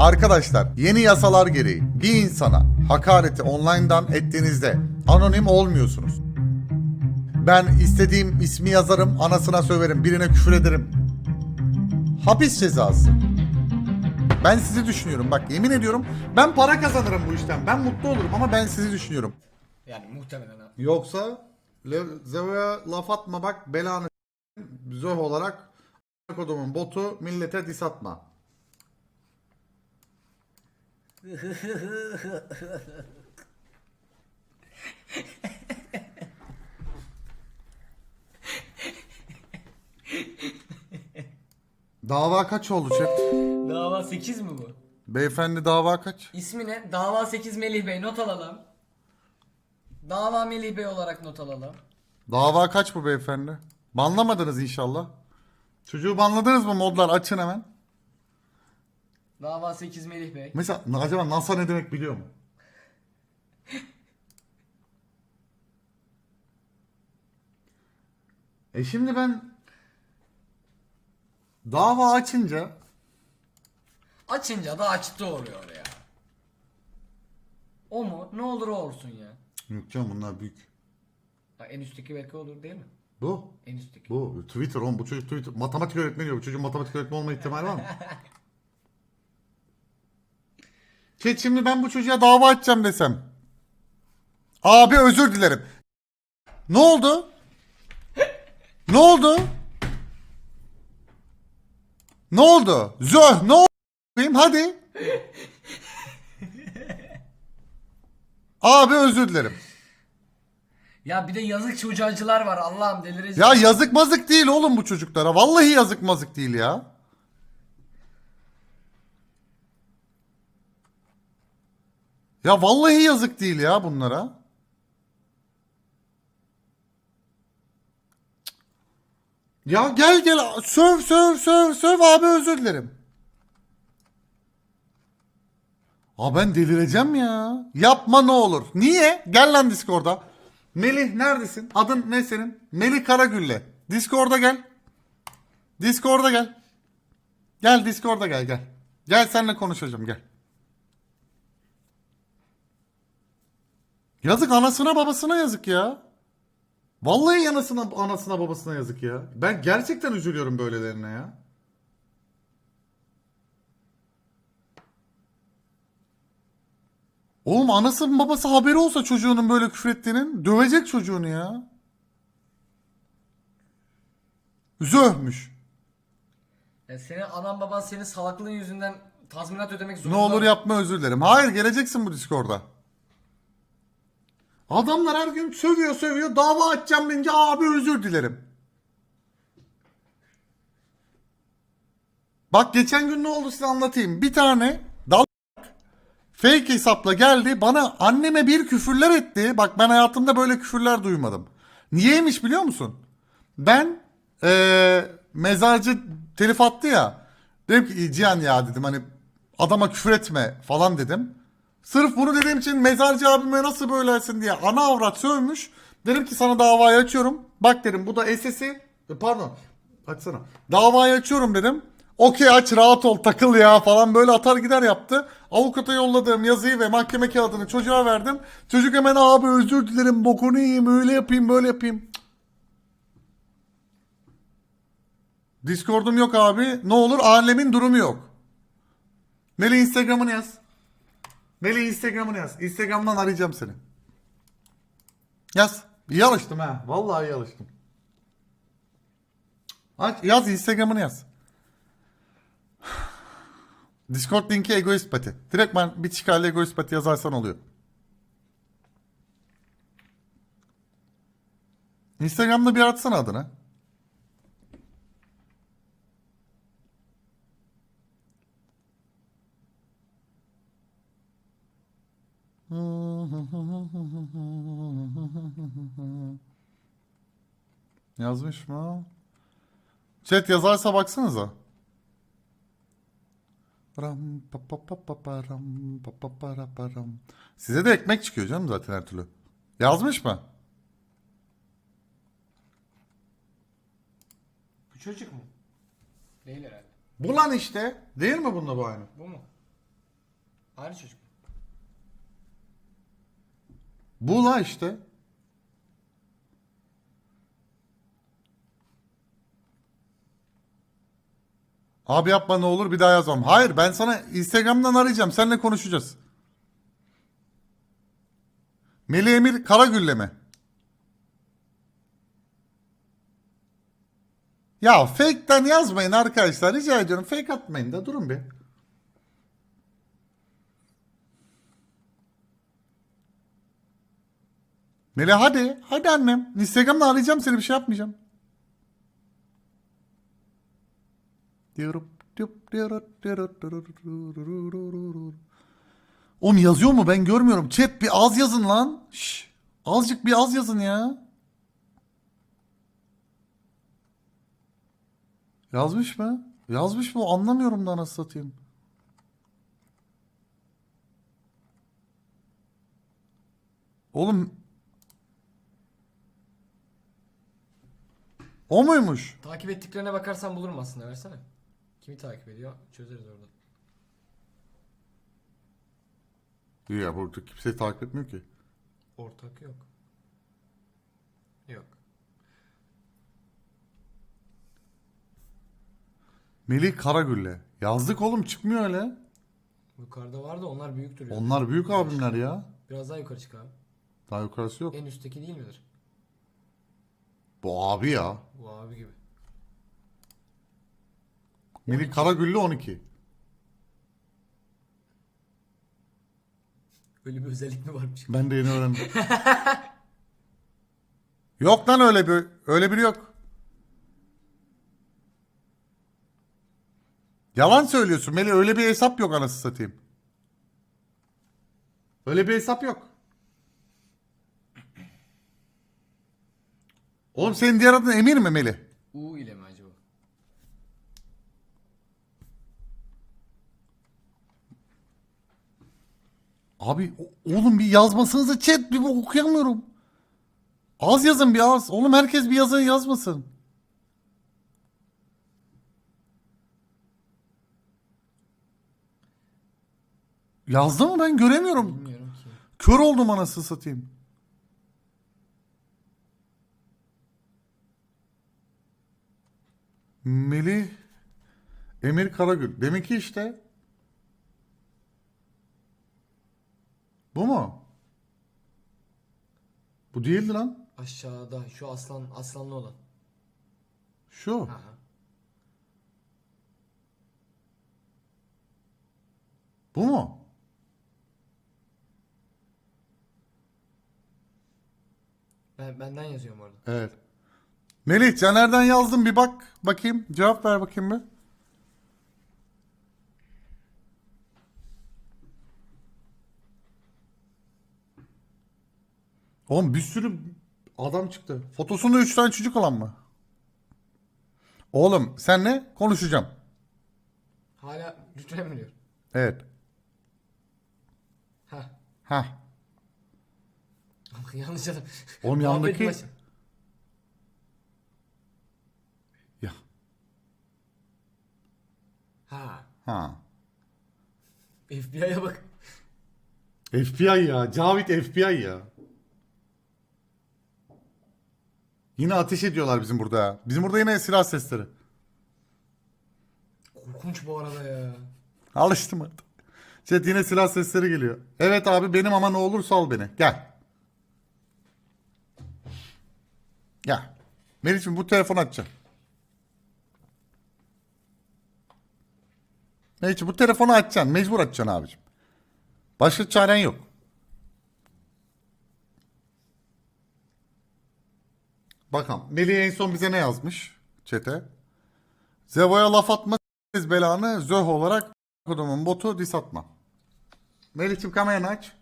Arkadaşlar yeni yasalar gereği bir insana hakareti online'dan ettiğinizde anonim olmuyorsunuz. Ben istediğim ismi yazarım, anasına söverim, birine küfür ederim. Hapis cezası. Ben sizi düşünüyorum. Bak yemin ediyorum ben para kazanırım bu işten. Ben mutlu olurum ama ben sizi düşünüyorum. Yani muhtemelen. Yoksa Zevo'ya laf atma bak belanı Zöh olarak kodumun botu millete dis atma. Dava kaç oldu chat? Dava 8 mi bu? Beyefendi dava kaç? İsmi ne? Dava 8 Melih Bey not alalım. Dava Melih Bey olarak not alalım. Dava kaç bu beyefendi? Banlamadınız inşallah. Çocuğu banladınız mı modlar açın hemen. Dava 8 Melih Bey. Mesela acaba NASA ne demek biliyor mu? E şimdi ben dava açınca Açınca da açtı oluyor ya. O mu? Ne olur o olsun ya. yok canım bunlar büyük. Ha, en üstteki belki olur değil mi? Bu En üstteki. bu Twitter oğlum bu çocuk Twitter matematik öğretmeni yok. Bu çocuğun matematik öğretmeni olma ihtimali var mı? Chat şimdi ben bu çocuğa dava açacağım desem. Abi özür dilerim. Ne oldu? Ne oldu? Ne oldu? Zöh ne oldu? Hadi. Abi özür dilerim. Ya bir de yazık çocuğacılar var Allah'ım delireceğim. Ya yazık mazık değil oğlum bu çocuklara. Vallahi yazık mazık değil ya. Ya vallahi yazık değil ya bunlara. Ya gel gel söv söv söv söv abi özür dilerim. Aa ben delireceğim ya. Yapma ne olur. Niye? Gel lan Discord'a. Melih neredesin? Adın ne senin? Melih Karagülle. Discord'a gel. Discord'a gel. Gel Discord'a gel gel. Gel seninle konuşacağım gel. Yazık anasına babasına yazık ya. Vallahi anasına anasına babasına yazık ya. Ben gerçekten üzülüyorum böylelerine ya. Oğlum anası babası haberi olsa çocuğunun böyle küfür ettiğinin dövecek çocuğunu ya. Zöhmüş. Ya senin anan baban senin salaklığın yüzünden tazminat ödemek Ne zorunda. olur yapma özür dilerim. Hayır geleceksin bu Discord'a. Adamlar her gün sövüyor sövüyor dava açacağım deyince abi özür dilerim. Bak geçen gün ne oldu size anlatayım. Bir tane dal fake hesapla geldi bana anneme bir küfürler etti. Bak ben hayatımda böyle küfürler duymadım. Niyeymiş biliyor musun? Ben eee mezarcı telif attı ya. Dedim ki Cihan ya dedim hani adama küfür etme falan dedim. Sırf bunu dediğim için mezarcı abime nasıl böylesin diye ana avrat sövmüş. Dedim ki sana davayı açıyorum. Bak dedim bu da SS'i e, pardon açsana. Davayı açıyorum dedim. Okey aç rahat ol takıl ya falan böyle atar gider yaptı. Avukata yolladığım yazıyı ve mahkeme kağıdını çocuğa verdim. Çocuk hemen abi özür dilerim bokunu yiyeyim öyle yapayım böyle yapayım. Discord'um yok abi. Ne olur alemin durumu yok. Meli Instagram'ını yaz. Meli Instagram'ını yaz. Instagram'dan arayacağım seni. Yaz. İyi alıştım ha. Vallahi iyi alıştım. Aç, yaz Instagram'ını yaz. Discord linki egoist pati. Direkt ben bir çıkarlı egoist pati yazarsan oluyor. Instagram'da bir atsana adını. Yazmış mı? Chat yazarsa baksanıza. Ram pa pa pa pa pa ram pa pa pa ra pa ram. Size de ekmek çıkıyor canım zaten her türlü. Yazmış mı? Bu çocuk mu? Değil herhalde. Bu lan işte. Değil mi bunda bu aynı? Bu mu? Hariç çocuk. Bu la işte. Abi yapma ne olur bir daha yazmam. Hayır ben sana Instagram'dan arayacağım. Seninle konuşacağız. Melih Emir Karagül'le mi? Ya fake'ten yazmayın arkadaşlar. Rica ediyorum. Fake atmayın da durun bir. Melih hadi. Hadi annem. Instagram'da arayacağım seni bir şey yapmayacağım. Oğlum yazıyor mu ben görmüyorum. Chat bir az yazın lan. Şş, azıcık bir az yazın ya. Yazmış mı? Yazmış mı? Anlamıyorum da nasıl satayım. Oğlum O muymuş? Takip ettiklerine bakarsan bulurum aslında versene. Kimi takip ediyor? Çözeriz orada. İyi ya burada kimseyi takip etmiyor ki. Ortak yok. Yok. Melih Karagül'le. Yazdık oğlum çıkmıyor öyle. Yukarıda var da onlar büyük duruyor. Onlar büyük abimler ya. Biraz daha yukarı çık abi. Daha yukarısı yok. En üstteki değil midir? Bu abi ya. Bu abi gibi. Melih Karagül'le 12. Öyle bir özellik mi varmış? Ben de yeni öğrendim. yok lan öyle bir öyle biri yok. Yalan söylüyorsun Melih öyle bir hesap yok anasını satayım. Öyle bir hesap yok. Oğlum senin diğer adın Emir mi Melih? U ile mi acaba? Abi oğlum bir yazmasanıza chat bir bu okuyamıyorum. Az yazın bir az. Oğlum herkes bir yazı yazmasın. Yazdı mı ben göremiyorum. Bilmiyorum ki. Kör oldum anasını satayım. Melih Emir Karagül. Demek ki işte. Bu mu? Bu değildi lan. Aşağıda şu aslan aslanlı olan. Şu. Aha. Bu mu? Ben benden yazıyorum orada. Evet. Melih Caner'den yazdım bir bak bakayım. Cevap ver bakayım bir. Oğlum bir sürü adam çıktı. Fotosunda 3 tane çocuk olan mı? Oğlum senle konuşacağım. Hala lütfen mi diyor? Evet. Ha. Ha. Yanlış adam. Oğlum yandaki-. Ya. Ha. Ha. FBI'ye bak. FBI ya. Cavit FBI ya. Yine ateş ediyorlar bizim burada ya. Bizim burada yine silah sesleri. Korkunç bu arada ya. Alıştım artık. Chat yine silah sesleri geliyor. Evet abi benim ama ne olur sal beni. Gel. Gel. Meriç'im bu telefonu açacağım. Meriç'im bu telefonu açacaksın. Mecbur açacaksın abicim. Başka çaren yok. Bakalım. Melih en son bize ne yazmış? Çete. Zevo'ya laf atma s- belanı zöh olarak kodumun botu dis atma. Melih'cim kameranı aç.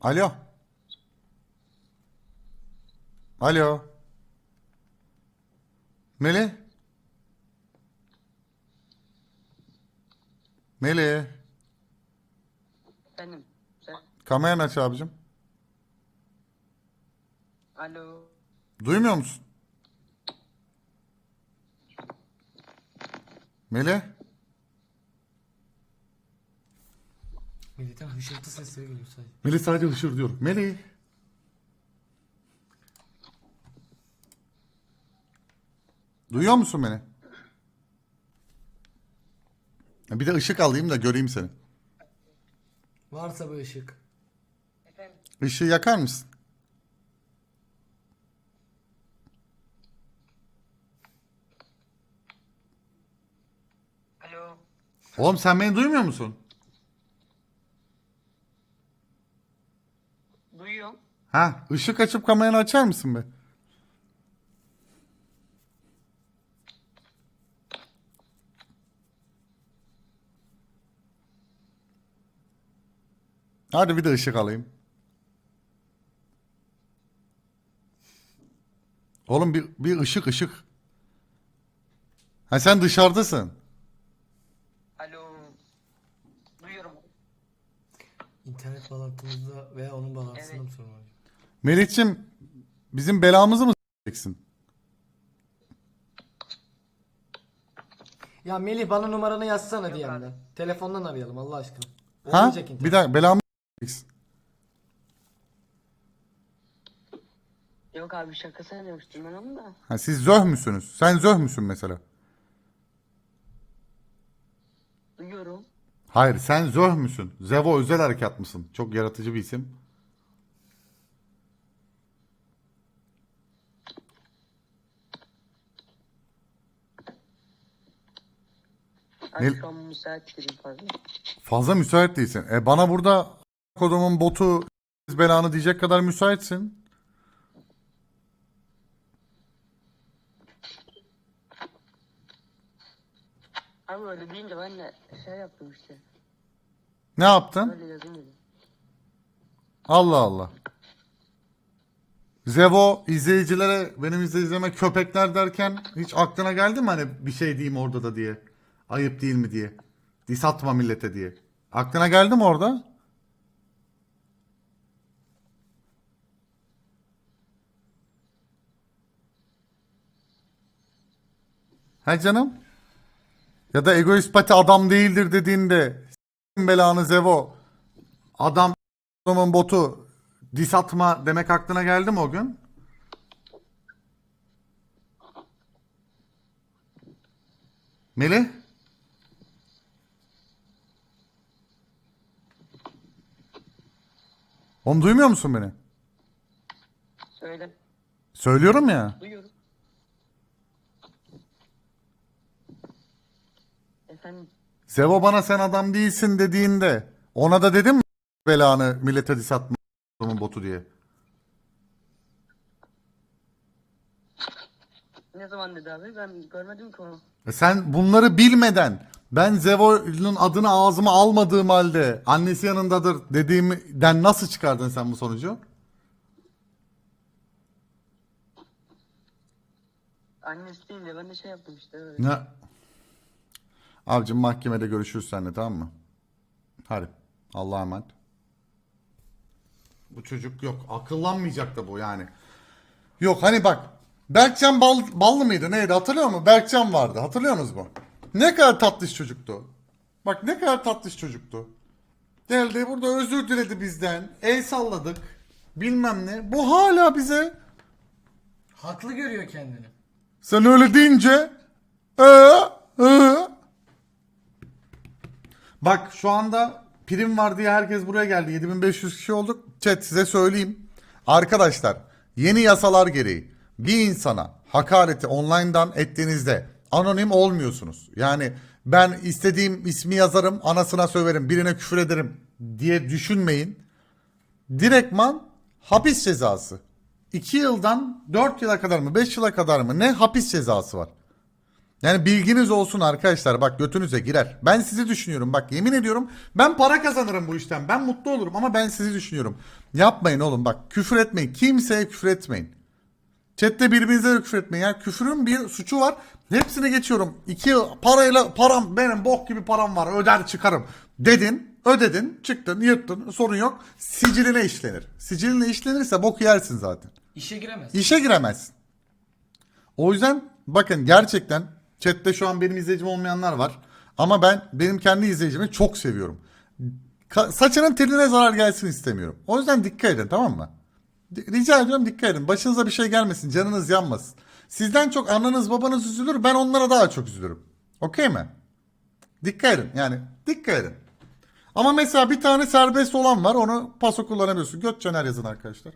Alo. Alo. Melih. Melih. Benim. Kameranı aç abicim. Alo. Duymuyor musun? Melih. Melih'ten hışırtı sesleri geliyor sadece. Melih sadece hışır diyor. Melih. Duyuyor musun beni? Bir de ışık alayım da göreyim seni. Varsa bu ışık. Efendim, Işığı yakar mısın? alo. Oğlum sen beni duymuyor musun? Duyuyorum. Ha, ışık açıp kameranı açar mısın be? Hadi bir de ışık alayım. Oğlum bir, bir ışık ışık. Ha sen dışarıdasın. Alo. Duyuyorum. İnternet bağlantımızda veya onun bağlantısında Evet. mı sorun var? Melih'cim bizim belamızı mı s**eceksin? Ya Melih bana numaranı yazsana DM'den. Telefondan arayalım Allah aşkına. Ha? Olmayacak internet. Bir dakika belamı s**eceksin. Yok abi şaka sanıyormuştum ben onu da. Ha, siz zöh müsünüz? Sen zöh müsün mesela? Duyuyorum. Hayır sen zöh müsün? Zevo özel harekat mısın? Çok yaratıcı bir isim. Ne- şu an müsait değilim fazla. Fazla müsait değilsin. E bana burada kodumun botu belanı diyecek kadar müsaitsin. Abi öyle deyince ben de şey yaptım işte. Ne yaptın? Öyle yazayım dedim. Allah Allah. Zevo izleyicilere benim izleyicilerime köpekler derken hiç aklına geldi mi hani bir şey diyeyim orada da diye. Ayıp değil mi diye. Dis atma millete diye. Aklına geldi mi orada? He canım? Ya da egoist pati adam değildir dediğinde s**in belanı Zevo adam adamın botu dis atma demek aklına geldi mi o gün? Melih? Oğlum duymuyor musun beni? Söyle. Söylüyorum ya. Duyuyorum. Efendim. Zevo bana sen adam değilsin dediğinde ona da dedim mi belanı millete dis atma adamın botu diye. Ne zaman dedi abi? Ben görmedim ki onu. E Sen bunları bilmeden ben Zevo'nun adını ağzıma almadığım halde annesi yanındadır dediğimden nasıl çıkardın sen bu sonucu? Annesi değil de ben de şey yaptım işte öyle. Ne? Abicim mahkemede görüşürüz seninle tamam mı? Hadi. Allah'a emanet. Bu çocuk yok. Akıllanmayacak da bu yani. Yok hani bak. Berkcan Bal, Ballı mıydı neydi hatırlıyor musun? Berkcan vardı hatırlıyorsunuz mu? Ne kadar tatlış çocuktu. Bak ne kadar tatlış çocuktu. Geldi burada özür diledi bizden. El salladık. Bilmem ne. Bu hala bize Haklı görüyor kendini. sen öyle deyince ee, ee. Bak şu anda prim var diye herkes buraya geldi. 7500 kişi olduk. Chat size söyleyeyim. Arkadaşlar yeni yasalar gereği bir insana hakareti online'dan ettiğinizde anonim olmuyorsunuz. Yani ben istediğim ismi yazarım anasına söverim birine küfür ederim diye düşünmeyin. Direktman hapis cezası. 2 yıldan 4 yıla kadar mı 5 yıla kadar mı ne hapis cezası var. Yani bilginiz olsun arkadaşlar bak götünüze girer. Ben sizi düşünüyorum bak yemin ediyorum ben para kazanırım bu işten ben mutlu olurum ama ben sizi düşünüyorum. Yapmayın oğlum bak küfür etmeyin kimseye küfür etmeyin. Chatte birbirinize de küfür etmeyin. Yani küfürün bir suçu var. Hepsini geçiyorum. İki parayla param benim bok gibi param var öder çıkarım dedin. Ödedin çıktın yırttın sorun yok. Siciline işlenir. Siciline işlenirse bok yersin zaten. İşe giremez. İşe giremezsin. O yüzden bakın gerçekten Chat'te şu an benim izleyicim olmayanlar var. Ama ben benim kendi izleyicimi çok seviyorum. Ka- saçının teline zarar gelsin istemiyorum. O yüzden dikkat edin tamam mı? Rica ediyorum dikkat edin. Başınıza bir şey gelmesin. Canınız yanmasın. Sizden çok anneniz babanız üzülür. Ben onlara daha çok üzülürüm. Okey mi? Dikkat edin. Yani dikkat edin. Ama mesela bir tane serbest olan var. Onu paso kullanabiliyorsun. Göt Caner yazın arkadaşlar.